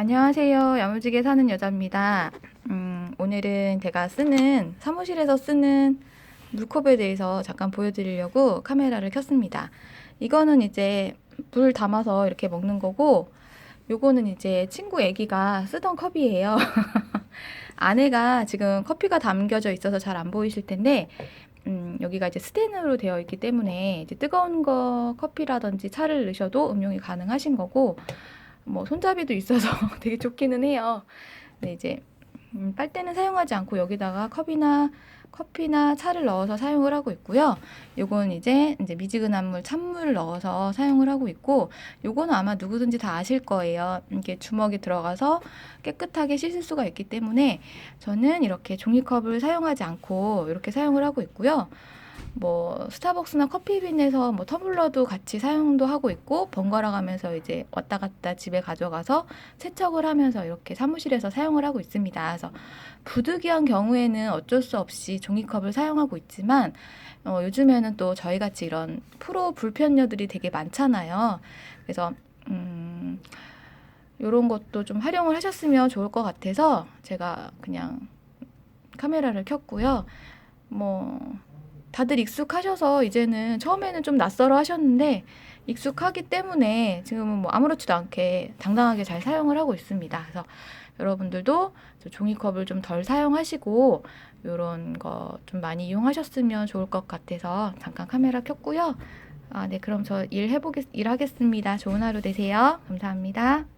안녕하세요. 야무지게 사는 여자입니다. 음, 오늘은 제가 쓰는 사무실에서 쓰는 물컵에 대해서 잠깐 보여드리려고 카메라를 켰습니다. 이거는 이제 물 담아서 이렇게 먹는 거고, 요거는 이제 친구 애기가 쓰던 컵이에요. 안에가 지금 커피가 담겨져 있어서 잘 안 보이실 텐데, 음, 여기가 이제 스텐으로 되어 있기 때문에 뜨거운 거 커피라든지 차를 넣으셔도 음용이 가능하신 거고, 뭐 손잡이도 있어서 되게 좋기는 해요. 근데 이제 음, 빨대는 사용하지 않고 여기다가 컵이나 커피나 차를 넣어서 사용을 하고 있고요. 요건 이제 이제 미지근한 물, 찬물을 넣어서 사용을 하고 있고, 요거는 아마 누구든지 다 아실 거예요. 이게 주먹이 들어가서 깨끗하게 씻을 수가 있기 때문에 저는 이렇게 종이컵을 사용하지 않고 이렇게 사용을 하고 있고요. 뭐 스타벅스나 커피빈에서 뭐 터블러도 같이 사용도 하고 있고 번갈아 가면서 이제 왔다 갔다 집에 가져가서 세척을 하면서 이렇게 사무실에서 사용을 하고 있습니다. 그래서 부득이한 경우에는 어쩔 수 없이 종이컵을 사용하고 있지만 어, 요즘에는 또 저희 같이 이런 프로 불편녀들이 되게 많잖아요. 그래서 음, 이런 것도 좀 활용을 하셨으면 좋을 것 같아서 제가 그냥 카메라를 켰고요. 뭐 다들 익숙하셔서 이제는 처음에는 좀 낯설어 하셨는데 익숙하기 때문에 지금은 뭐 아무렇지도 않게 당당하게 잘 사용을 하고 있습니다. 그래서 여러분들도 저 종이컵을 좀 덜 사용하시고 이런 거 좀 많이 이용하셨으면 좋을 것 같아서 잠깐 카메라 켰고요. 아, 네, 그럼 저 일 해보겠, 일하겠습니다. 좋은 하루 되세요. 감사합니다.